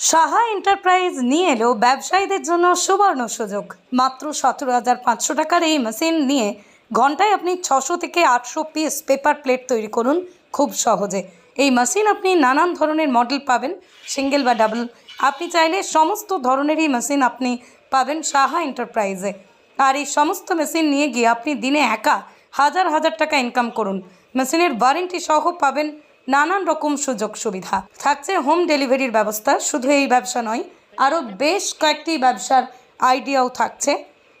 Saha enterprise নিয়ে এলো ব্যবসায়ীদের জন্য সুবর্ণ সুযোগ। মাত্র সতেরো হাজার পাঁচশো টাকার এই মেশিন নিয়ে ঘন্টায় আপনি ছশো থেকে আটশো পিস পেপার প্লেট তৈরি করুন খুব সহজে। এই মেশিন আপনি নানান ধরনের মডেল পাবেন সিঙ্গেল বা ডাবল আপনি চাইলে সমস্ত ধরনেরই মেশিন আপনি পাবেন সাহা এন্টারপ্রাইজে আর এই সমস্ত মেশিন নিয়ে গিয়ে আপনি দিনে একা হাজার হাজার টাকা ইনকাম করুন। মেশিনের ওয়ারেন্টি সহ পাবেন নানান রকম সুযোগ সুবিধা। থাকছে হোম ডেলিভারির ব্যবস্থা, শুধু এই ব্যবসা নয়, আরও বেশ কয়েকটি ব্যবসার আইডিয়াও থাকছে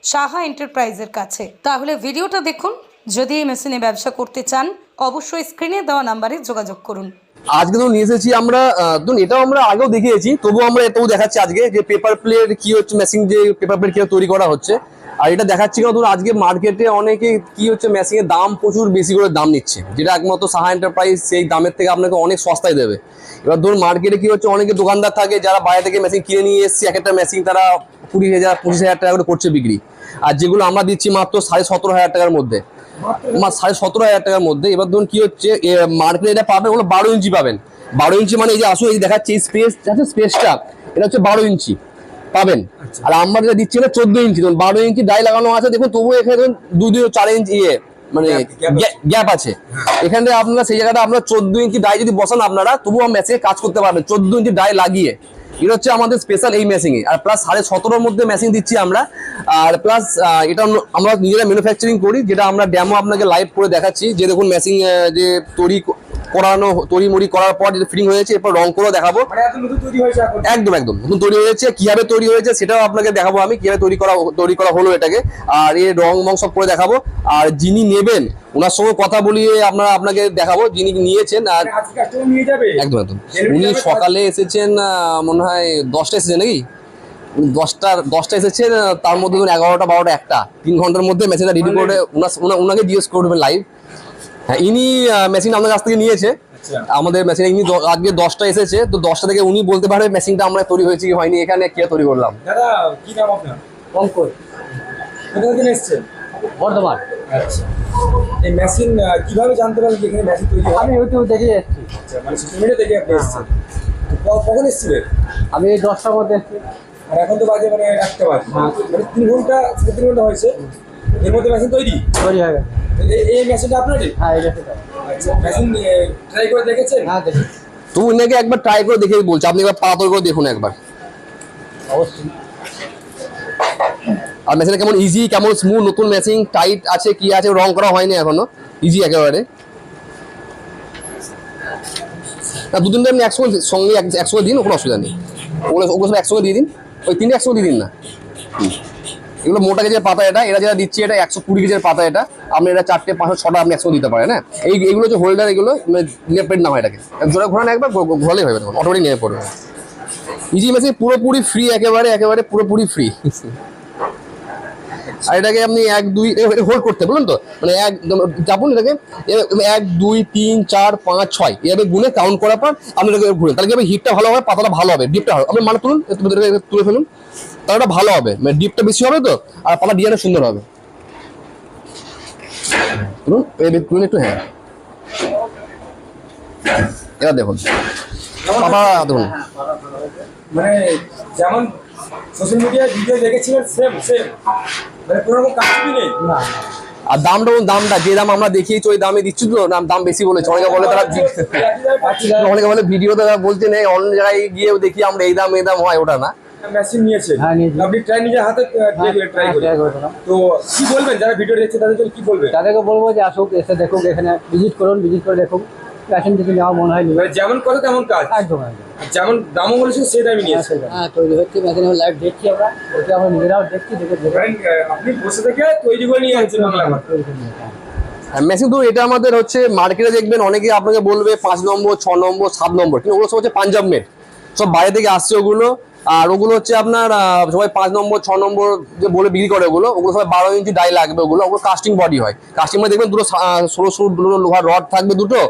সাহা এন্টারপ্রাইজের কাছে। তাহলে ভিডিওটা দেখুন, যদি এই মেশিনে ব্যবসা করতে চান, অবশ্যই স্ক্রিনে দেওয়া নাম্বারে যোগাযোগ করুন। আজকে তো নিয়ে এসেছি আমরা ধরুন এটাও আমরা আগেও দেখিয়েছি, তবুও আমরা এটাও দেখাচ্ছি আজকে যে পেপার প্লেট কি হচ্ছে মেশিন যে পেপার প্লেট কীভাবে তৈরি করা হচ্ছে। আর এটা দেখাচ্ছি কেন? ধরুন আজকে মার্কেটে অনেকে কি হচ্ছে মেশিন এর দাম প্রচুর বেশি করে দাম নিচ্ছে। যেটা একমাত্র সাহা এন্টারপ্রাইজ সেই দামের থেকে আপনাকে অনেক সস্তায় দেবে। এবার ধরুন মার্কেটে কি হচ্ছে, অনেকে দোকানদার থাকে যারা বাইরে থেকে মেশিন কিনে নিয়ে এসছে এক একটা মেশিন তারা কুড়ি হাজার, পঁচিশ হাজার টাকা করে করছে বিক্রি। আর যেগুলো আমরা দিচ্ছি মাত্র সাড়ে সতেরো হাজার টাকার মধ্যে। সাড়ে সতেরো হাজার টাকার মধ্যে। এবার ধরুন কি হচ্ছে মার্কেটে এটা পাবেন, ওগুলো বারো ইঞ্চি পাবেন। বারো ইঞ্চি মানে এই যে আসুন, এই দেখাচ্ছি, এই স্পেস আছে স্পেসটা এটা হচ্ছে বারো ইঞ্চি। পাবেন। আর আমরা যেটা দিচ্ছি না চোদ্দ ইঞ্চি ধরুন বারো ইঞ্চি ডাই লাগানো আছে দেখুন তবুও এখানে ধরুন দুই দুই চার ইঞ্চি ইয়ে মানে গ্যাপ আছে। এখানে আপনারা সেই জায়গাটা আপনারা চোদ্দ ইঞ্চি ডাই যদি বসান আপনারা তবুও মেশিনে কাজ করতে পারবেন। চোদ্দ ইঞ্চি ডাই লাগিয়ে। এটা হচ্ছে আমাদের স্পেশাল এই মেশিনে আর প্লাস সাড়ে সতেরোর মধ্যে মেশিন দিচ্ছি আমরা। আর প্লাস এটা আমরা নিজেরা ম্যানুফ্যাকচারিং করি যেটা আমরা ড্যামো আপনাকে লাইভ করে দেখাচ্ছি। যে দেখুন মেশিন যে তৈরি করানো তৈরি মুড়ি করার পর যেটা ফিটিং হয়েছে এরপর রং করেও দেখাবো। মানে একদম একদম। নতুন তৈরি হয়েছে কীভাবে তৈরি হয়েছে সেটাও আপনাকে দেখাবো আমি কীভাবে তৈরি করা তৈরি করা হলো এটাকে। আর এর রং মং সব করে দেখাবো। আর যিনি নেবেন ওনার সঙ্গে কথা বলিয়ে আপনারা আপনাকে দেখাবো যিনি নিয়েছেন আর মানে একদম একদম। উনি সকালে এসেছেন মনে হয় দশটা এসেছেন নাকি? উনি দশটা এসেছেন তার মধ্যে ধরুন এগারোটা বারোটা একটা। তিন ঘণ্টার মধ্যে মেশিনটা রেডি করে উনাকে জিজ্ঞেস করবেন লাইভ হ্যাঁ ইনি মেশিন আপনার কাছ থেকে নিয়েছে। আচ্ছা। আমাদের মেশিন ইনি আজকে দশটা এসেছে তো দশটা থেকে উনি বলতে পারবে মেশিনটা আমরা তৈরি হয়েছে কি হয়নি এখানে কে তৈরি করলাম? দাদা কি নাম আপনার? থেকে বর্ধমান। আচ্ছা। এই মেশিন কীভাবে জানতে পারলেন যে এখানে মেশিন তৈরি হয়? আমি ইউটিউব দেখে এসেছি আচ্ছা মানে সোশ্যাল মিডিয়া থেকে আপনি এসছেন। কখন এসেছিলেন? আমি এই দশটার মধ্যে এসেছি। আর এখন তো বাজে মানে একটা বাজে। মানে তিন ঘণ্টা সাড়ে তিন ঘণ্টা হয়েছে। এর মধ্যে মেশিন তৈরি? তৈরি হয়ে গেছে এই- মেশিনটা আপনারই হ্যাঁ এই গেছে আচ্ছা মেশিন ট্রাই করে দেখেছেন? হ্যাঁ দেখি তো উনাকে একবার ট্রাই করে দেখে বলছে। আপনি একবার পা করে দেখুন একবার। অবশ্যই। আর মেশিনটা কেমন ইজি কেমন স্মুথ নতুন মেশিন টাইট আছে কি আছে রং করা হয়নি এখনও। ইজি একেবারে। না দুদিন আপনি একসঙ্গে সঙ্গে এক- একসঙ্গে দিন কোনো অসুবিধা নেই। ওগুলো ওগুলো সব একসঙ্গে দিয়ে দিন। ওই তিনটে একসঙ্গে দিয়ে দিন না। হুম। এগুলো মোটা কেজির পাতা এটা, এরা যেটা দিচ্ছে এটা একশো কুড়ি কেজির পাতা এটা। আপনি এটা চারটে, পাঁচশো, ছটা আপনি একশো দিতে পারেন হ্যাঁ? এই, এইগুলো যে হোল্ডার এগুলো লেফট না হয় এটাকে। জোরে ঘোরান একবার ঘোরালেই হবে তখন অটোমেটিক নিয়ে পড়বে। ইজি মেশিন পুরোপুরি ফ্রি একেবারে একেবারে পুরোপুরি ফ্রি আর এটাকে আপনি এক, দুই হোল্ড করতে, বলুন তো? মানে এক চাপুন এটাকে এক, দুই, তিন, চার, পাঁচ, ছয়, এভাবে গুনে কাউন্ট করার পর আপনি এটাকে ঘুরে তাহলে কি হিটটা ভালো হবে, পাতাটা ভালো হবে ডিপটা হবে। আপনি মানে তুলুন তুলে ফেলুন। তাহলে ওটা ভালো হবে। মানে ডিপটা বেশি হবে তো আর পালা ডিজাইনটা সুন্দর হবে। তুলুন একটু হ্যাঁ। এবার দেখুন। পাতা দেখুন মানে যেমন সোশ্যাল মিডিয়ায় ভিডিও দেখেছিলেন সেম সেম মানে কোনো রকম কাজই নেই। না আর দামটা দামটা যে দাম আমরা দেখিয়েছি ওই দামে দিচ্ছি তো দাম দাম বেশি বলেছে। অনেকে বলে তারা একই দামে অনেকে বলে ভিডিও তারা বলছে নেই অন্য জায়গায় গিয়েও দেখি আমরা এই দাম এই দাম হয় ওটা না। মেশিন নিয়েছেন। হ্যাঁ, নিয়েছি। আপনি ট্রাই নিজের হাতে ট্রাই হ্যাঁ, করে try তো কি বলবেন? যারা ভিডিও দেখছে তাদের কি বলবেন? তাদেরকে বলব যে আসুক এসে দেখুক এখানে ভিজিট করুন ভিজিট করে দেখুক। মেশিন যদি নেওয়া মনে হয় নিবে মানে যেমন কথা তেমন কাজ। একদম একদম। যেমন দামও বলেছে সেই দামই হ্যাঁ, নিয়েছে। হ্যাঁ তৈরি হচ্ছে মেশিন লাইভ দেখছি আমরা। নিজেরাও দেখছি দেখে দেখে। আহ, আপনি বসে থেকে তৈরি করে নিয়ে বাংলা করে। মেশিন তো এটা আমাদের হচ্ছে মার্কেটে দেখবেন অনেকে আপনাকে বলবে পাঁচ নম্বর ছ নম্বর সাত নম্বর কিন্তু ওগুলো সব হচ্ছে পাঞ্জাব মেড সব বাইরে থেকে আসছে ওগুলো। আর ওগুলো হচ্ছে আপনার সবাই পাঁচ নম্বর, ছ নম্বর যে বলে বিক্রি করে ওগুলো ওগুলো সবাই বারো ইঞ্চি ডাই লাগবে ওগুলো ওগুলো কাস্টিং বডি হয়। কাস্টিং মানে দেখবেন দুটো সরু সরু দুটো লোহার রড থাকবে দুটো,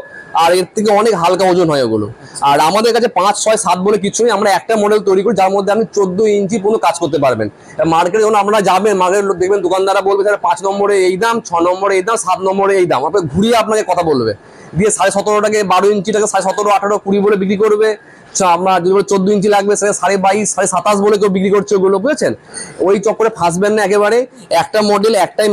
আর এর থেকে অনেক হালকা ওজন হয় ওগুলো। আর আমাদের কাছে পাঁচ, ছয়, সাত বলে কিছু নেই, আমরা একটা মডেল তৈরি করি, যার মধ্যে আপনি চোদ্দ ইঞ্চি পর্যন্ত কাজ করতে পারবেন। মার্কেটে যখন আপনারা যাবেন মার্কেটের লোক দেখবেন, দোকানদাররা বলবে তাহলে পাঁচ নম্বরে এই দাম, ছ নম্বরে এই দাম, সাত নম্বরে এই দাম। আপনার ঘুরিয়ে আপনাকে কথা বলবে। দিয়ে সাড়ে সতেরোটাকে, বারো ইঞ্চিটাকে সাড়ে সতেরো, আঠারো, কুড়ি বলে বিক্রি করবে। চ- আপনার যদি চোদ্দ ইঞ্চি লাগবে সাড়ে বাইশ, সাড়ে সাতাশ বলে বিক্রি করছে ওগুলো ওই চক্করে না একেবারে। একটা মডেল একটাই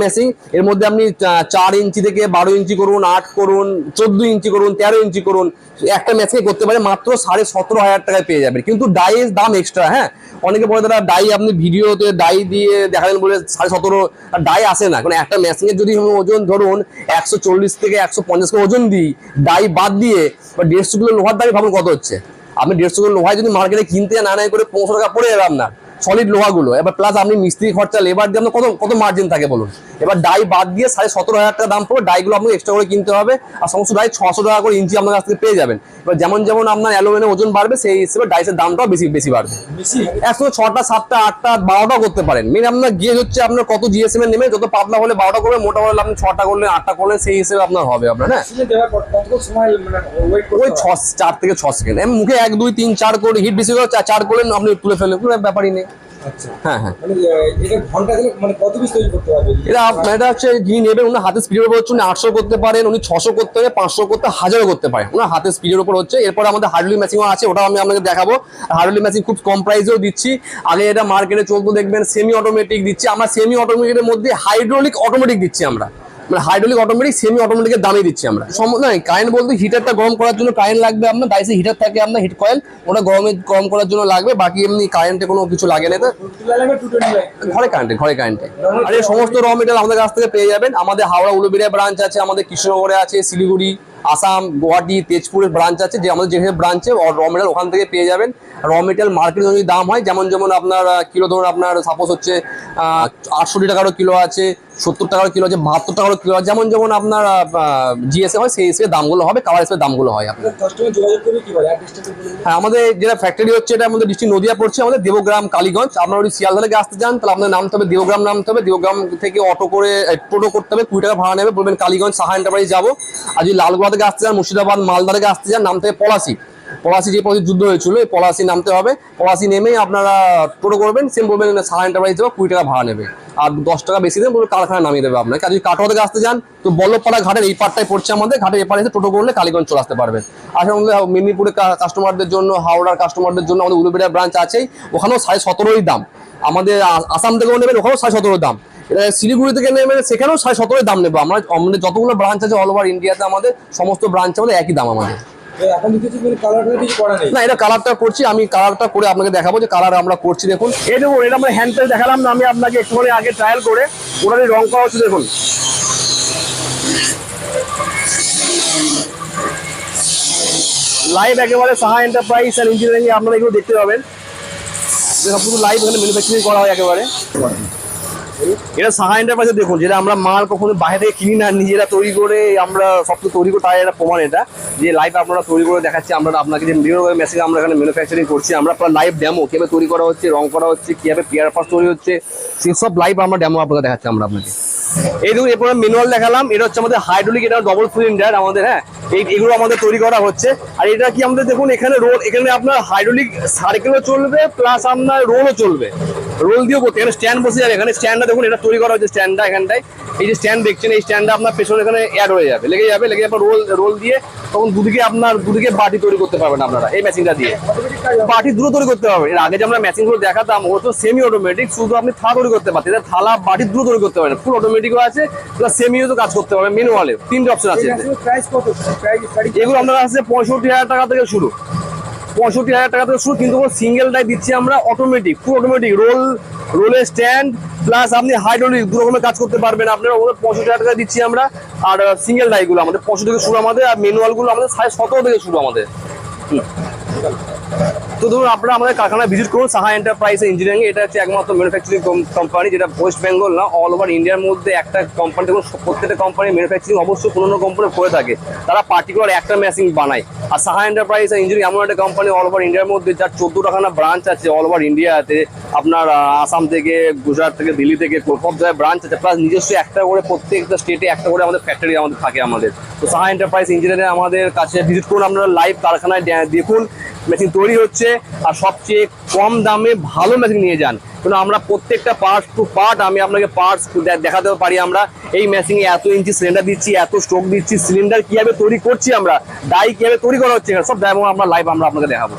এর মধ্যে আপনি চার ইঞ্চি থেকে বারো ইঞ্চি করুন, আট করুন ইঞ্চি করুন, তেরো ইঞ্চি করুন, একটা মেশিন করতে পারে মাত্র সাড়ে সতেরো হাজার টাকায় পেয়ে যাবেন। কিন্তু ডাইয়ের দাম এক্সট্রা হ্যাঁ? অনেকে বলে, দাদা ডাই আপনি ভিডিওতে ডাই দিয়ে দেখালেন বলে সাড়ে সতেরো ডাই আসে না। কারণ একটা মেশিনের যদি ওজন ধরুন, একশো চল্লিশ থেকে একশো পঞ্চাশ ওজন দিই ডাই বাদ দিয়ে, বা দেড়শো কিলো লোহার দামই ভাবুন কত হচ্ছে? আপনি দেড়শো করে লোহায় যদি মার্কেটে কিনতে না নাই করে পৌঁছো টাকা পড়ে যাবে আপনার সলিড লোহাগুলো। এবার প্লাস আপনি মিস্ত্রি খরচা লেবার দিয়ে আপনার কত কত মার্জিন থাকে বলুন? এবার ডাই বাদ দিয়ে সাড়ে সতেরো হাজার টাকা দাম পড়বে ডাইগুলো আপনাকে এক্সট্রা করে কিনতে হবে আর সমস্ত ডাই ছশো টাকা করে ইঞ্চি আপনার কাছ থেকে পেয়ে যাবেন। এবার যেমন যেমন আপনার অ্যালুমিনিয়াম ওজন বাড়বে সেই হিসেবে ডাইসের দামটাও বেশি বেশি বাড়বে। একশো ছটা সাতটা আটটা বারোটাও করতে পারেন। মেন আপনার গিয়ে হচ্ছে আপনার কত জিএসএম এর নেমে যত পাতলা হলে বারোটা করবে মোটা হলে আপনি ছটা করলেন আটটা করলেন সেই হিসেবে আপনার হবে আপনার হ্যাঁ? মানে ওই ছ চার থেকে ছ সেকেন্ড। মুখে এক দুই তিন চার করে হিট বেশি করে চার করলেন আপনি তুলে ফেললেন কোনো ব্যাপারই নেই। হ্যাঁ হ্যাঁ। মানে এটা মানে এটা হচ্ছে যিনি নেবেন উনি হাতে স্পিডের উপর হচ্ছে উনি আটশো করতে পারেন উনি ছশো করতে পাঁচশো করতে হাজারও করতে পারেন। ওনার হাতে স্পিডের উপর হচ্ছে এরপর আমাদের হার্ডলি ম্যাচিংও আছে ওটাও আমি আপনাকে দেখাবো। হার্ডলি ম্যাচিং খুব কম প্রাইসেও দিচ্ছি। আগে এটা মার্কেটে চলতো দেখবেন সেমি অটোমেটিক দিচ্ছি। আমরা সেমি অটোমেটিকের মধ্যে হাইড্রোলিক অটোমেটিক দিচ্ছি আমরা। মানে হাইড্রোলিক অটোমেটিক সেমি অটোমেটিকের দামে দিচ্ছি আমরা। সম- না কারেন্ট বলতে হিটারটা গরম করার জন্য কারেন্ট লাগবে আপনার ডাইসে হিটার থাকে আপনার হিট কয়েল ওটা গরমে গরম করার জন্য লাগবে, বাকি এমনি কারেন্টে কোনো কিছু লাগে না ঘরে কারেন্টে ঘরে কারেন্টে আর এই সমস্ত র মেটেরিয়াল আমাদের কাছ থেকে পেয়ে যাবেন। আমাদের হাওড়া উলুবেড়িয়া ব্রাঞ্চ আছে, আমাদের কৃষ্ণনগরে আছে, শিলিগুড়ি, আসাম, গুয়াহাটি তেজপুরের ব্রাঞ্চ আছে, যে আমাদের যেখানে ব্রাঞ্চে র মেটেরিয়াল ওখান থেকে পেয়ে যাবেন। র মেটেরিয়াল মার্কেট যদি দাম হয় যেমন যেমন আপনার কিলো ধরুন আপনার সাপোজ হচ্ছে আটষট্টি টাকারও কিলো আছে সত্তর টাকার কিলো আছে বাহাত্তর টাকার কিলো আছে যেমন যেমন আপনার জিএসএ হয় সেই হিসেবে দামগুলো হবে কালার হিসেবে দামগুলো হয় আপনার। হ্যাঁ আমাদের যেটা ফ্যাক্টরি হচ্ছে এটা আমাদের ডিস্ট্রিক্ট নদিয়া পড়ছে আমাদের দেবগ্রাম কালীগঞ্জ। আপনারা যদি শিয়ালদা থেকে আসতে চান তাহলে আপনাদের নামতে হবে দেবগ্রাম নামতে হবে। দেবগ্রাম থেকে অটো করে টোটো করতে হবে কুড়ি টাকা ভাড়া নেবে। বলবেন কালীগঞ্জ সাহা এন্টারপ্রাইজ যাব। আর যদি লালগোলা থেকে আসতে চান মুর্শিদাবাদ মালদা থেকে আসতে চান নামতে হবে পলাশি। পলাশি যে পথে যুদ্ধ হয়েছিল, এই পলাশি নামতে হবে। পলাশি নেমেই আপনারা টোটো করবেন সেম বলবেন সারা এন্টারপ্রাইজ যাব কুড়ি টাকা ভাড়া নেবে। আর দশ টাকা বেশি বলবে কারখানা নামিয়ে দেবে আপনাকে। আর যদি কাটোয়া থেকে আসতে যান তো বল্লভপাড়া ঘাটের এই পাটটাই পড়ছে আমাদের। ঘাটের এপারে এসে টোটো করলে কালীগঞ্জ চলে আসতে পারবেন। আসলে আমাদের মেদিনীপুরের কাস্টমারদের জন্য, হাওড়ার কাস্টমারদের জন্য আমাদের উলুবেড়িয়া ব্রাঞ্চ আছেই। ওখানেও সাড়ে সতেরোই দাম। আমাদের আসাম থেকেও নেবেন, ওখানেও সাড়ে সতেরো দাম। শিলিগুড়ি থেকে নেবেন, সেখানেও সাড়ে সতেরোই দাম নেব আমরা। যতগুলো ব্রাঞ্চ আছে অল ওভার ইন্ডিয়াতে আমাদের, সমস্ত ব্রাঞ্চ আমাদের একই দাম আমাদের। এখন কিছু করা না, এটা কালারটা করছি, আমি কালারটা করে আপনাকে দেখাবো যে কালার আমরা করছি। দেখুন, এই দেখুন, এটা আমরা দেখালাম না, আমি আপনাকে আগে ট্রায়াল করে করা হচ্ছে, দেখুন। লাইভ একেবারে সাহা এন্টারপ্রাইজ ইঞ্জিনিয়ারিং আপনারা এগুলো দেখতে পাবেন। লাইভ এখানে ম্যানুফ্যাকচারিং করা হয় একেবারে। এটা সাহা এন্টারপ্রাইজে দেখুন, যেটা আমরা মাল কখনো বাইরে থেকে কিনি না, নিজেরা তৈরি করে আমরা সব কিছু তৈরি করে, তাই একটা প্রমাণ এটা, যে লাইভ আপনারা তৈরি করে দেখাচ্ছি, আমরা আপনাকে যে বিভিন্ন মেশিন আমরা এখানে ম্যানুফ্যাকচারিং করছি, আমরা প্রায় লাইভ ডেমো কীভাবে তৈরি করা হচ্ছে, রং করা হচ্ছে, কীভাবে পেয়ার পাস তৈরি হচ্ছে সেসব লাইভ আমরা ডেমো আপনাকে দেখাচ্ছি আমরা আপনাকে। এই দেখুন, এরপরে ম্যানুয়াল দেখালাম, এটা হচ্ছে আমাদের হাইড্রোলিক এটা ডবল সিলিন্ডার আমাদের হ্যাঁ এই, এগুলো আমাদের তৈরি করা হচ্ছে। আর এটা কি আমাদের দেখুন, এখানে রোল এখানে আপনার হাইড্রোলিক সার্কেলও চলবে প্লাস আপনার রোলও চলবে। রোল দিয়েও করতে এখানে স্ট্যান্ড বসে যাবে। এখানে স্ট্যান্ডটা দেখুন এটা তৈরি করা হচ্ছে স্ট্যান্ডটা এখানটায়। এই যে স্ট্যান্ড দেখছেন এই স্ট্যান্ডটা আপনার পেছনে এখানে অ্যাড হয়ে যাবে। লেগে যাবে লেগে যাবে রোল রোল দিয়ে তখন দুদিকে আপনার দুদিকে বাটি তৈরি করতে পারবেন আপনারা এই মেশিনটা দিয়ে। বাটি দ্রুত তৈরি করতে পারবেন এর আগে যে আমরা মেশিনগুলো দেখাতাম ও তো সেমি অটোমেটিক শুধু আপনি থালা তৈরি করতে পারতেন। এটা থালা বাটি দ্রুত তৈরি করতে পারেন ফুল অটোমেটিকও আছে প্লাস সেমিও তো কাজ করতে পারবেন। ম্যানুয়ালে তিনটে অপশন আছে এগুলো আপনার আছে পঁয়ষট্টি হাজার টাকা থেকে শুরু। পঁয়ষট্টি হাজার টাকা থেকে শুরু, কিন্তু সিঙ্গেল ডাই দিচ্ছি আমরা অটোমেটিক ফুল অটোমেটিক রোল রোলের স্ট্যান্ড প্লাস আপনি হাইড্রোলিক দু রকমের কাজ করতে পারবেন। আপনার ওদের পঁয়ষট্টি হাজার টাকা দিচ্ছি আমরা। আর সিঙ্গেল ডাইগুলো আমাদের, পঁয়ষট্টি থেকে শুরু আমাদের, আর ম্যানুয়ালগুলো আমাদের সাড়ে সতেরো থেকে শুরু আমাদের। হুম। তো ধরুন আপনারা আমাদের কারখানায় ভিজিট করুন, সাহা এন্টারপ্রাইজ ইঞ্জিনিয়ারিং এটা হচ্ছে একমাত্র ম্যানুফ্যাকচারিং কোম্পানি যেটা ওয়েস্ট বেঙ্গল না অল ওভার ইন্ডিয়ার মধ্যে একটা কোম্পানি দেখুন প্রত্যেকটা কোম্পানি ম্যানুফ্যাকচারিং অবশ্যই কোনো না কোম্পানি করে থাকে। তারা পার্টিকুলার একটা মেশিন বানায়। আর সাহা এন্টারপ্রাইজ ইঞ্জিনিয়ারিং এমন একটা কোম্পানি অল ওভার ইন্ডিয়ার মধ্যে, যার চোদ্দোটাখানা ব্রাঞ্চ আছে অল ওভার ইন্ডিয়াতে আপনার আসাম থেকে, গুজরাট থেকে, দিল্লি থেকে, সব জায়গায় ব্রাঞ্চ আছে। প্লাস নিজস্ব একটা করে প্রত্যেকটা স্টেটে একটা করে আমাদের ফ্যাক্টরি আমাদের থাকে আমাদের। তো সাহা এন্টারপ্রাইজ ইঞ্জিনিয়ারিং আমাদের কাছে ভিজিট করুন আপনারা লাইভ কারখানায়। দেখুন মেশিন তৈরি হচ্ছে আর সবচেয়ে কম দামে ভালো মেশিন নিয়ে যান। কারণ আমরা প্রত্যেকটা পার্ট টু পার্ট আমি আপনাকে পার্টস দেখাতে পারি আমরা। এই মেশিনে এত ইঞ্চি সিলিন্ডার দিচ্ছি, এত স্ট্রোক দিচ্ছি সিলিন্ডার কীভাবে তৈরি করছি আমরা ডাই কীভাবে তৈরি করা হচ্ছে, সব ডেমো আমরা লাইভ আমরা আপনাকে দেখাবো।